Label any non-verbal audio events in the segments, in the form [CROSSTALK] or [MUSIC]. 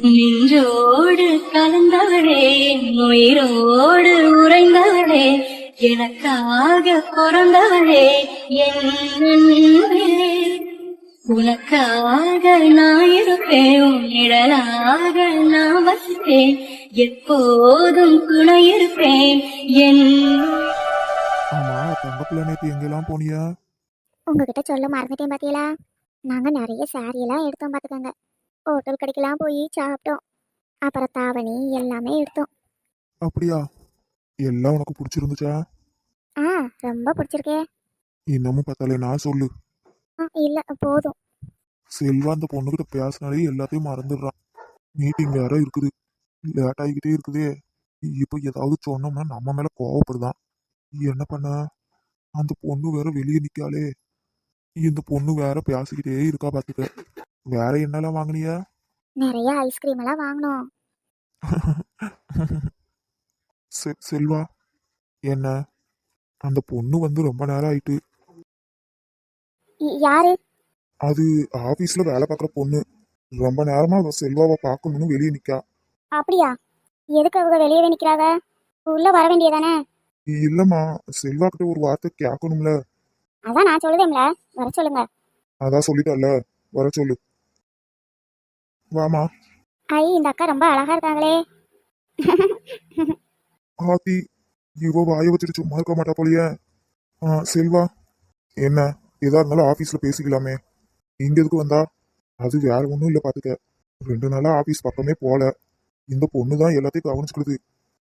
நின்றோடு கலந்தவளே உயிரோடு உறைந்தவளே எனக்காக பிறந்தவளே என் அன்பே. உனக்காக நான் இருப்பேன் உன் நிழலாக நான் வசிப்பேன் எப்போதும் துணை இருப்பேன் என் ஆமா தங்கப்பிள்ள நேத்து எங்கெல்லாம் போனியா? உங்ககிட்ட சொல்ல மறந்துட்டேன் பாத்தீங்களா? நாங்க நிறைய saree எல்லாம் எடுத்தோம் பாத்துக்கோங்க. ஹோட்டல் கடைக்கெல்லாம் போய் சாப்பிட்டோம். அப்புறம் தாவணி எல்லாமே எடுத்தோம். அப்படியா? எல்லாம் உனக்கு பிடிச்சிருந்துச்சா? ஆ ரொம்ப பிடிச்சிருக்கே. இன்னமும் பத்தலை நான் சொல்லு. ஆ இல்ல போதும். செல்வா அந்த பொண்ணுகிட்ட பேசினாலே எல்லாத்தையும் மறந்துடுறான் மீட்டிங் வேற இருக்குது. லேட் ஆகிக்கிட்டே இருக்குதே. இப்போ ஏதாவது சொன்னோம்னா நம்ம மேல கோவப்படுதான். என்ன பண்ண? அந்த பொண்ணு வேற வெளியே நிக்காளே. இந்த பொண்ணு வேற பேசிக்கிட்டே இருக்கா பாத்துக்க வேற என்னெல்லாம் வாங்குனியா? நிறைய ஐஸ்கிரீம் எல்லாம் வாங்கினோம். [LAUGHS] செ- செல்வா என்ன? அந்த பொண்ணு வந்து ரொம்ப நேரம் ஆயிட்டு. இ- யாரு? அது ஆபீஸ்ல வேலை பார்க்குற பொண்ணு. ரொம்ப நேரமா அவ செல்வாவை பார்க்கணும்னு வெளியே நிக்கா. அப்படியா? எதுக்கு அவங்க வெளியவே நிக்கிறாங்க? உள்ள வர வேண்டியதானே? இல்லம்மா செல்வா கிட்ட ஒரு வார்த்தை கேட்கணும்ல. அதான் நான் சொல்லுதேன்ல. வர சொல்லுங்க. அதான் சொல்லிட்டல்ல வர சொல்லு. வாமா. ஐ இந்த அக்கா ரொம்ப அழகா இருக்காங்களே. ஆத்தி இவ வாய வச்சுட்டு சும்மா இருக்க மாட்டா போலியே. ஆ செல்வா என்ன எதா இருந்தாலும் ஆபீஸ்ல பேசிக்கலாமே. இங்க எதுக்கு வந்தா? அது வேற ஒன்றும் இல்லை பாத்துக்க. ரெண்டு நாளா ஆபீஸ் பக்கமே போல. இந்த பொண்ணு தான் எல்லாத்தையும் கவனிச்சுக்கிறது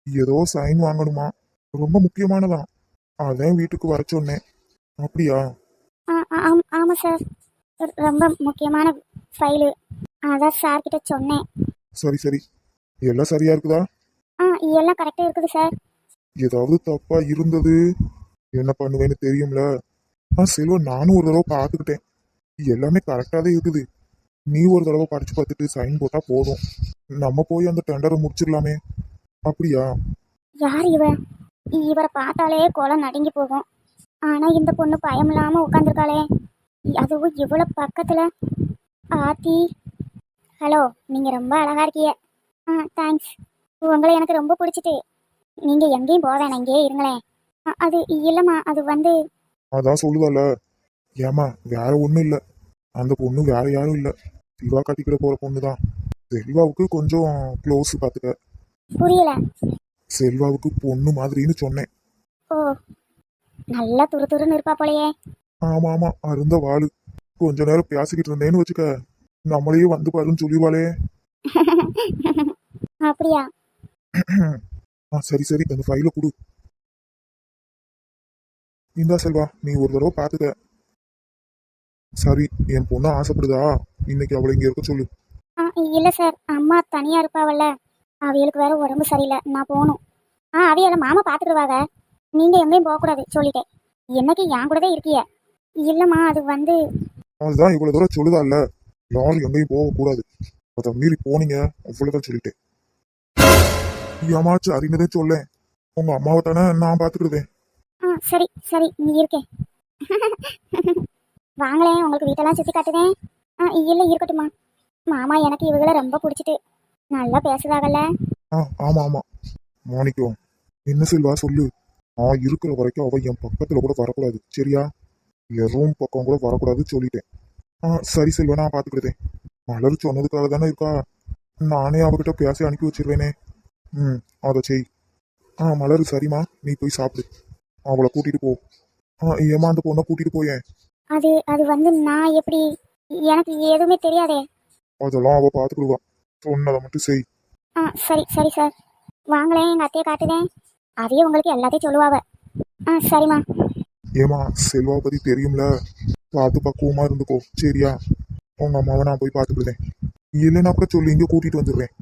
ஏதோ சைன் வாங்கணுமா? ரொம்ப முக்கியமானதான். அதான் வீட்டுக்கு வர சொன்னேன். அப்படியா? ஆ, ஆ, ஆம்- ஆமா சார் ரொம்ப முக்கியமான ஃபைலு அதான் சார் கிட்ட சொன்னேன். சரி சரி. எல்லாம் சரியா இருக்குதா? ஆ எல்லாம் கரெக்டா இருக்குது சார் ஏதாவது தப்பா இருந்தது? என்ன பண்ணுவேன்னு தெரியும்ல? ஆ செல்வம் நானும் ஒரு தடவை பார்த்துக்கிட்டேன். எல்லாமே கரெக்டாக தான் இருக்குது. நீ ஒரு தடவை படிச்சு பார்த்துட்டு சைன் போட்டா போதும். நம்ம போய் அந்த டெண்டரை முடிச்சிடலாமே. அப்படியா? யார் இவ? இவரை பார்த்தாலே குளம் நடுங்கி போகும். ஆனா இந்த பொண்ணு பயம் இல்லாம உட்காந்துருக்காளே அதுவும் இவ்வளவு பக்கத்துல. ஆத்தி ஹலோ நீங்க ரொம்ப அழகா இருக்கீங்க. ஆ தேங்க்ஸ் உங்களை எனக்கு ரொம்ப பிடிச்சிட்டு. நீங்க எங்கேயும் வேணாம் இங்கேயே இருங்களேன். அது இல்லம்மா அது வந்து அதான் சொல்லுதால ஏமா வேற ஒன்றும் இல்லை. அந்த பொண்ணு வேற யாரும் இல்லை. சிவா கட்டிக்கிட போற பொண்ணு தான் செல்வாவுக்கு கொஞ்சம் க்ளோஸ் பார்த்துக்க புரியல. செல்வாவுக்கு பொண்ணு மாதிரின்னு சொன்னேன். ஓ நல்லா துரு துருன்னு இருப்பா போலயே. ஆமா ஆமா அருந்த வாளு. கொஞ்ச நேரம் பேசிக்கிட்டு இருந்தேன்னு வச்சுக்க. நம்மளையே வந்து பாருன்னு சொல்லிடுவாளே [LAUGHS] அப்படியா? [CLEARS THROAT] ஆ சரி சரி அந்த ஃபைலை கொடு. இந்தா செல்வா நீ ஒரு தடவை பார்த்துக்க. சரி என் பொண்ணு ஆசைப்படுதா? இன்னைக்கு அவளை இங்க இருக்க சொல்லு. இல்ல சார் அம்மா தனியா இருப்பாவல்ல. அவியலுக்கு வேற உடம்பு சரியில்லை நான் போகணும். ஆ அவியல மாமா பாத்துக்கிடுவாங்க நீங்க எங்கேயும் போக கூடாது சொல்லிட்டேன். என்னைக்கு என் கூடவே இருக்கிய? இல்லம்மா அது வந்து அதுதான் இவ்வளவு தூரம் சொல்லுதால்ல. யாரும் எங்கேயும் போகக்கூடாது அதை மீறி போனீங்க அவ்வளவுதான் சொல்லிட்டேன். ஏமாச்சு அறிந்ததே சொல்லேன் உங்க அம்மாவை தானே நான் பாத்துக்கிடுதேன் சரி சரி நீ இருக்கே. வாங்களேன் உங்களுக்கு வீட்டெல்லாம் சுத்தி காட்டுதேன் ஆ இல்ல இருக்கட்டுமா மாமா எனக்கு இவங்கள ரொம்ப பிடிச்சிட்டு நல்லா பேசுதாகல்ல. ஆ ஆமா ஆமா. மாணிக்கம் என்ன செல்வா சொல்லு. நான் இருக்கிற வரைக்கும் அவ என் பக்கத்துல கூட வரக்கூடாது சரியா? என் ரூம் பக்கம் கூட வரக்கூடாது சொல்லிட்டேன். ஆ சரி செல்வா நான் பாத்துக்கிட்டேன் மலர் சொன்னதுக்காக தானே இருக்கா? நானே அவகிட்ட பேசி அனுப்பி வச்சிருவேனே. ம் அதை செய். ஆ மலர் சரிம்மா. நீ போய் சாப்பிடு. அவளை கூட்டிட்டு போ. ஆ ஏமா அந்த பொண்ணை கூட்டிட்டு போயேன் அது அது வந்து நான் எப்படி எனக்கு எதுவுமே தெரியாதே. அதெல்லாம் அவ பாத்துக்கிடுவா. சொன்னதை மட்டும் செய். ஆ சரி சரி சார். வாங்களேன் எங்கள் அத்தையை காட்டுதேன். அதையே உங்களுக்கு எல்லாத்தையும் சொல்லுவாவ ஆ சரிம்மா. ஏமா செல்வாவை பத்தி தெரியும்ல? பார்த்து பக்குவமா இருந்துக்கோ சரியா? உங்க அம்மாவை நான் போய் பார்த்துக்கிடுதேன் இல்லைன்னா கூட சொல்லி இங்கே கூட்டிட்டு வந்துடுறேன்.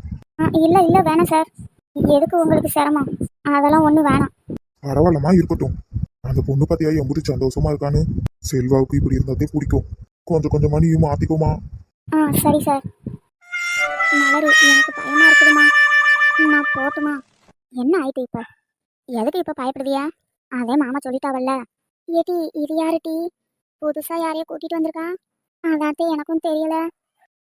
இல்லை இல்லை வேணாம் சார். எதுக்கு உங்களுக்கு சிரமம்? அதெல்லாம் ஒன்றும் வேணாம். பரவாயில்லம்மா இருக்கட்டும். அந்த பொண்ணு பத்தியா எம்புட்டு சந்தோஷமா இருக்கான்னு? செல்வாவுக்கு இப்படி இருந்தாதே பிடிக்கும். கொஞ்சம் கொஞ்சமா நீயும் மாத்திக்கோமா. ஆ சரி சார். மலரு எனக்கு பயமா இருக்குதுமா. நான் போட்டுமா. என்ன ஆயிட்டு இப்போ? எதுக்கு இப்போ பயப்படுவியா? அதே மாமா சொல்லிட்டாவல்ல. ஏடி இது யாரு டீ புதுசா யாரையோ கூட்டிட்டு வந்திருக்கா? அதாத்தே எனக்கும் தெரியல.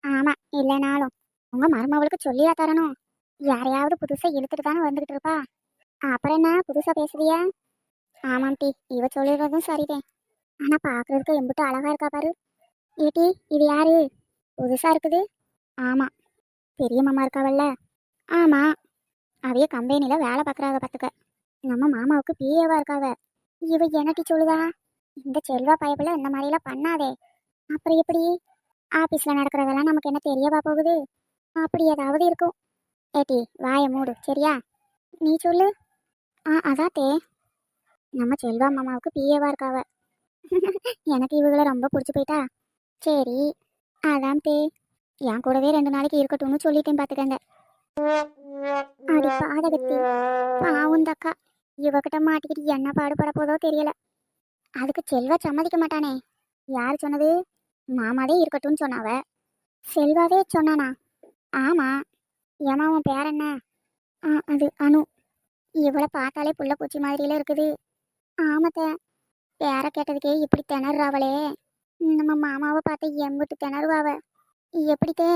ஆமா இல்லைனாலும் உங்க மருமவளுக்கு சொல்லியா தரணும். யாரையாவது புதுசா இழுத்துட்டு தானே வந்துகிட்டு இருப்பா. அப்புறம் என்ன புதுசா பேசுறிய? ஆமாம் டீ இவ சொல்லிடுறதும் சரிதான் ஆனா பாக்குறதுக்கு எம்பிட்டு அழகா இருக்கா பாரு. ஏட்டி இது யாரு? புதுசா இருக்குது? ஆமா பெரிய மாமா இருக்காவல்ல. ஆமா அவைய கம்பெனில வேலை பார்க்குறாங்க பார்த்துக்க நம்ம மாமாவுக்கு பிஏவா இருக்காவ. இவ எனக்கு சொல்லுதா இந்த செல்வா பயப்புல இந்த மாதிரிலாம் பண்ணாதே. அப்புறம் எப்படி? ஆபீஸ்ல நடக்கிறதெல்லாம் நமக்கு என்ன தெரியவா போகுது? அப்படி ஏதாவது இருக்கும். ஏட்டி வாய மூடு சரியா? நீ சொல்லு. ஆ அதாத்தே நம்ம செல்வா மாமாவுக்கு பிஏவா இருக்காவ. [LAUGHS] எனக்கு இவங்கள ரொம்ப பிடிச்சி போயிட்டா. சரி அதான் தே. என் கூடவே ரெண்டு நாளைக்கு இருக்கட்டும்னு சொல்லிட்டேன் பார்த்துக்கங்க அடி பாதகத்தி. பாவுந்தக்கா இவகிட்ட மாட்டிக்கிட்டு என்ன பாடுபட போதோ தெரியல. அதுக்கு செல்வா சம்மதிக்க மாட்டானே. யார் சொன்னது? மாமாவே இருக்கட்டும்னு சொன்னாவ. செல்வாவே சொன்னானா? ஆமா. ஏமா உன் பேர் என்ன? ஆ அது அனு. இவளை பார்த்தாலே புள்ள பூச்சி மாதிரியில இருக்குது. ஆமத்த. பேரை கேட்டதுக்கே இப்படி திணறாவளே நம்ம மாமாவை பார்த்து எம்பிட்டு திணறுவாவ. எப்படித்தே?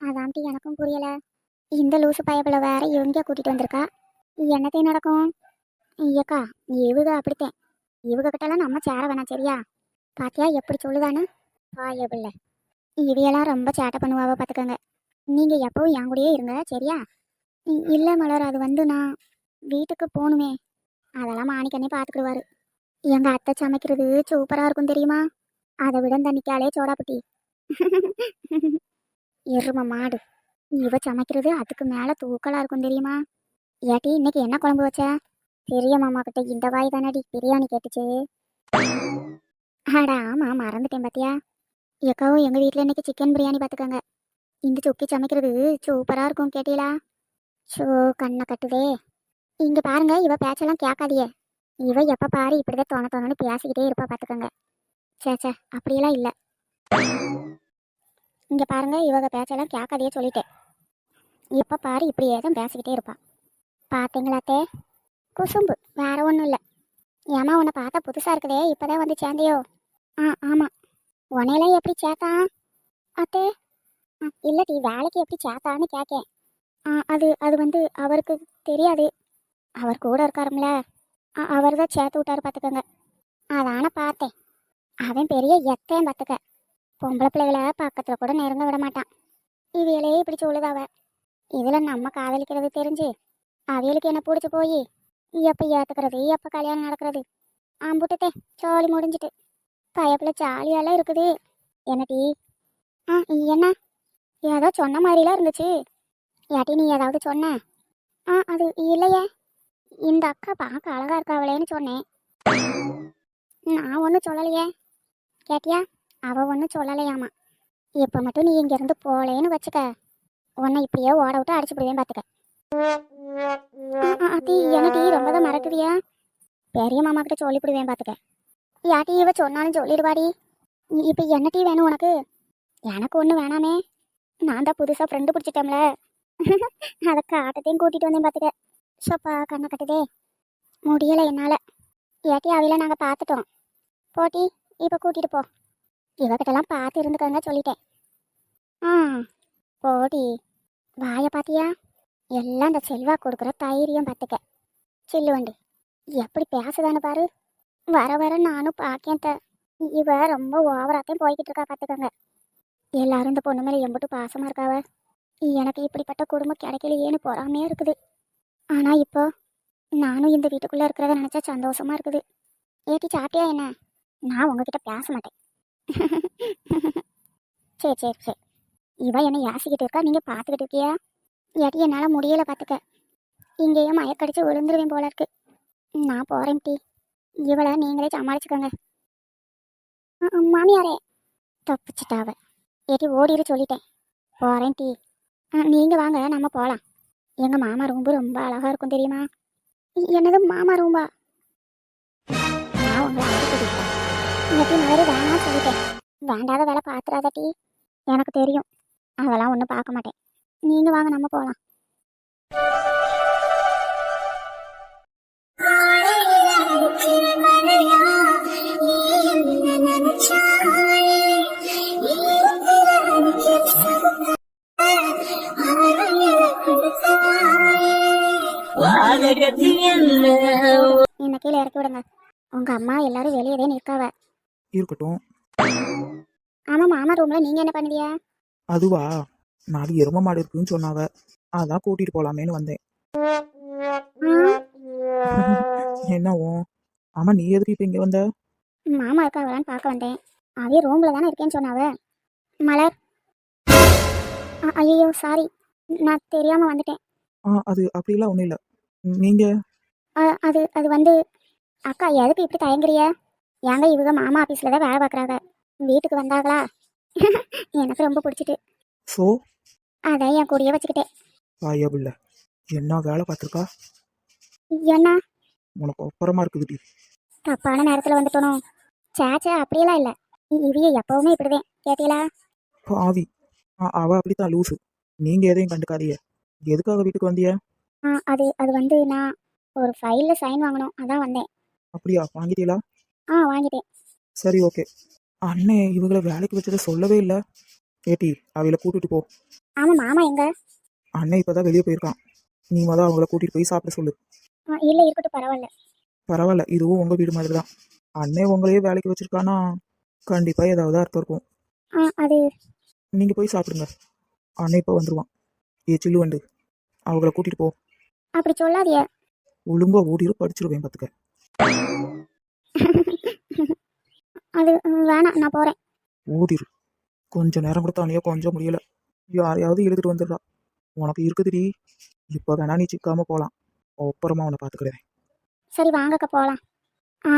அதான்ட்டு எனக்கும் புரியல. இந்த லூசு பயப்பில் வேற இவங்க கூட்டிட்டு வந்திருக்கா. என்னத்தே நடக்கும்? ஐயக்கா இவங்க அப்படித்தேன் இவங்க கிட்டலாம் நம்ம சேர வேணாம் சரியா? பாத்தியா எப்படி சொல்லுதானு பிள்ளை இவையெல்லாம் ரொம்ப சேட்டை பண்ணுவாவ பார்த்துக்கோங்க நீங்கள் எப்பவும் என் கூடயே இருங்க சரியா? இல்லை மலர் அது வந்து நான் வீட்டுக்கு போகணுமே. அதெல்லாம் மாணிக்கண்ணே பார்த்துக்கிடுவாரு எங்கள் அத்தை சமைக்கிறது சூப்பராக இருக்கும் தெரியுமா? அதை விட இந்த நிக்காலே சோடாப்புட்டி எரும மாடு. இவ சமைக்கிறது அதுக்கு மேலே தூக்கலாக இருக்கும் தெரியுமா? ஏட்டி இன்னைக்கு என்ன குழம்பு வச்ச? பெரிய மாமா கிட்ட இந்த வாய் தானடி? பிரியாணி கேட்டுச்சு. அடா ஆமா மறந்துட்டேன் பாத்தியா? எக்காவும் எங்கள் வீட்டில் இன்னைக்கு சிக்கன் பிரியாணி பார்த்துக்கோங்க இந்த சுக்கி சமைக்கிறது சூப்பராக இருக்கும் கேட்டீங்களா ஷோ கண்ணை கட்டுதே. இங்கே பாருங்க இவ பேச்செல்லாம் கேட்காதியே. இவ எப்போ பாரு இப்படிதான் தோண தோணுன்னு பேசிக்கிட்டே இருப்பா பார்த்துக்கோங்க சே சே அப்படியெல்லாம் இல்லை. இங்கே பாருங்க இவங்க பேச்செல்லாம் கேட்காதையே சொல்லிட்டேன். இப்போ பாரு இப்படியே தான் பேசிக்கிட்டே இருப்பா. பார்த்தீங்களாத்தே குசும்பு. வேற ஒன்றும் இல்லை. ஏமா உன்னை பார்த்தா புதுசாக இருக்குதே. இப்போதான் வந்து சேர்ந்தியோ? ஆ ஆமாம் உன்னையெல்லாம் எப்படி சேர்த்தான் அத்தே ஆ இல்லடி வேலைக்கு எப்படி சேர்த்தான்னு கேட்கேன் ஆ அது அது வந்து அவருக்கு தெரியாது. அவர் கூட இருக்காரும்ல. அவர் தான் சேர்த்து விட்டாரு பார்த்துக்கோங்க அதான பார்த்தேன். அவன் பெரிய எத்தையும் பார்த்துக்க பொம்பளை பிள்ளைகளை பக்கத்தில் கூட நெருங்க விட மாட்டான். இவையிலே இப்படி சொல்லுதாவ இதில் நம்ம காதலிக்கிறது தெரிஞ்சு அவியலுக்கு என்ன பிடிச்சி போய்? எப்போ ஏற்றுக்கிறது எப்போ கல்யாணம் நடக்கிறது ஆம்புட்டுத்தே ஜாலி முடிஞ்சிட்டு பயப்பில் ஜாலியாலாம் இருக்குது என்னடி ஆ என்ன ஏதோ சொன்ன மாதிரிலாம் இருந்துச்சு ஏட்டி நீ ஏதாவது சொன்ன ஆ அது இல்லையே இந்த அக்கா பார்க்க அழகாக இருக்காவளேன்னு சொன்னேன் நான் ஒன்றும் சொல்லலையே கேட்டியா அவ ஒன்றும் சொல்லலையாமா இப்போ மட்டும் நீ இங்கேருந்து போலேன்னு வச்சுக்க உன்னை இப்படியே ஓட விட்டு அடிச்சு விடுவேன் பார்த்துக்க அத்தி டீ ரொம்ப தான் மறக்குதியா பெரிய மாமா கிட்ட சொல்லிவிடுவேன் பார்த்துக்க யாட்டி இவ சொன்னாலும் சொல்லிடுவாடி இப்போ என்ன டீ வேணும் உனக்கு எனக்கு ஒன்று வேணாமே நான் தான் புதுசாக ஃப்ரெண்டு பிடிச்சிட்டோம்ல அதை காட்டத்தையும் கூட்டிகிட்டு வந்தேன் பார்த்துக்க சோப்பா கண்ணை கட்டுதே முடியலை என்னால் ஏட்டி அவையில நாங்கள் பார்த்துட்டோம் போட்டி இப்போ கூட்டிகிட்டு போ இவகிட்டலாம் பார்த்து இருந்துக்கங்க சொல்லிட்டேன் ஆ போடி வாயை பாத்தியா எல்லாம் இந்த செல்வா கொடுக்குற தைரியம் பார்த்துக்க சில்லுவண்டி எப்படி பேசுதான்னு பாரு. வர வர நானும் பார்க்கேன் இவ ரொம்ப ஓவராத்தையும் போய்கிட்டு இருக்கா பார்த்துக்கோங்க எல்லாரும் இந்த பொண்ணு மேலே எம்பிட்டு பாசமாக இருக்காவ. எனக்கு இப்படிப்பட்ட குடும்பம் கிடைக்கலையேன்னு பொறாமையாக இருக்குது. ஆனால் இப்போ நானும் இந்த வீட்டுக்குள்ளே இருக்கிறத நினச்சா சந்தோஷமாக இருக்குது. ஏட்டி சாப்பிட்டியா என்ன? நான் உங்ககிட்ட பேச மாட்டேன். [LAUGHS] சரி சரி சரி. இவ என்னை யாசிக்கிட்டு இருக்கா? நீங்கள் பார்த்துக்கிட்டு இருக்கியா? ஏட்டி என்னால் முடியலை பார்த்துக்க இங்கேயும் மயக்கடிச்சு விழுந்துருவேன் போல இருக்கு. நான் போகிறேன் டி. இவளை நீங்களே சமாளிச்சுக்கோங்க. மாமியாரே. தப்பிச்சிட்டாவ ஏட்டி ஓடிடு சொல்லிட்டேன். போகிறேன் டி. நீங்கள் வாங்க நம்ம போகலாம் எங்கள் மாமா ரூம்பு ரொம்ப அழகாக இருக்கும் தெரியுமா? என்னது மாமா ரூம்பா? நான் உங்களை அடிக்கடி இன்னைக்கு மாதிரி வேணாம் சொல்லிட்டேன். வேண்டாத வேலை பார்த்துறாத டி. எனக்கு தெரியும். அதெல்லாம் ஒன்றும் பார்க்க மாட்டேன். நீங்க வாங்க நம்ம போகலாம் என்ன கீழே இறக்கி விடுங்க. உங்க அம்மா எல்லாரும் வெளியவே நிற்காவ. இருக்கட்டும். ஆமா மாமா ரூம்ல நீங்க என்ன பண்ணுவியா? அதுவா? நாலு எரும மாடு இருக்குன்னு சொன்னாவ அதான் கூட்டிட்டு போலாமேன்னு வந்தேன். [LAUGHS] என்னவோ? ஆமா நீ எதுக்கு இப்ப இங்க வந்த? மாமா இருக்காவலான்னு பார்க்க வந்தேன். அவைய ரூம்ல தானே இருக்கேன்னு சொன்னாவ. மலர். ஐயோ சாரி நான் தெரியாம வந்துட்டேன். ஆ அது அப்படிலாம் ஒண்ணும் இல்ல. நீங்க? அது அது வந்து அக்கா எதுக்கு இப்படி தயங்குறிய? ஏங்க இவங்க மாமா ஆஃபீஸில் தான் வேலை பார்க்குறாங்க. வீட்டுக்கு வந்தாங்களா? [LAUGHS] எனக்கு ரொம்ப பிடிச்சிட்டு. சோ அதை என் கூடயே வச்சுக்கிட்டேன். பயபில்ல என்ன வேலை பார்த்துருக்கா? என்ன உனக்கு அப்புறமா இருக்குதுடி. தப்பான நேரத்தில் வந்துட்டனோ? சேச்சே அப்படியெல்லாம் இல்லை. இவைய எப்பவுமே இப்படிதான். கேட்டீங்களா? பாவி அவ அப்படித்தான் லூசு. நீங்க எதையும் கண்டுக்காதீங்க. எதுக்காக வீட்டுக்கு வந்திய? ஆ அது அது வந்து நான் ஒரு ஃபைலில் சைன் வாங்கணும். அதான் வந்தேன். அப்படியா? வாங்கிட்டீங்களா? ஆ வாங்கிட்டேன். சரி ஓகே அண்ணே இவங்கள வேலைக்கு வச்சதை சொல்லவே இல்லை. ஏட்டி அவளை கூட்டிட்டு போ. ஆமாம் மாமா எங்க? அண்ணன் இப்பதான் வெளியே போயிருக்கான். நீ முத அவங்கள கூட்டிட்டு போய் சாப்பிட சொல்லு. இல்லை இருக்கட்டும் பரவாயில்ல. பரவாயில்ல இதுவும் உங்க வீடு மாதிரி தான் அண்ணன் உங்களையே வேலைக்கு வச்சிருக்கானா? கண்டிப்பா ஏதாவது அர்த்தம் இருக்கும். அது நீங்க போய் சாப்பிடுங்க. அண்ணன் இப்போ வந்துருவான். ஏ சில்லு வண்டு அவங்கள கூட்டிட்டு போ. அப்படி சொல்லாதிய ஒழுங்கா ஓடிரு படிச்சிருவேன் பார்த்துக்க அது வேணாம் நான் போகிறேன் ஓடிரு கொஞ்ச நேரம் கூட தனியா கொஞ்சம் முடியல. யாரையாவது இழுத்துட்டு வந்துடுறா. உனக்கு இருக்குதுடி. இப்போ வேணா நீ சிக்காம போகலாம் அப்புறமா உன்னை பார்த்துக்கிறேன் சரி வாங்கக்க போகலாம் ஆ.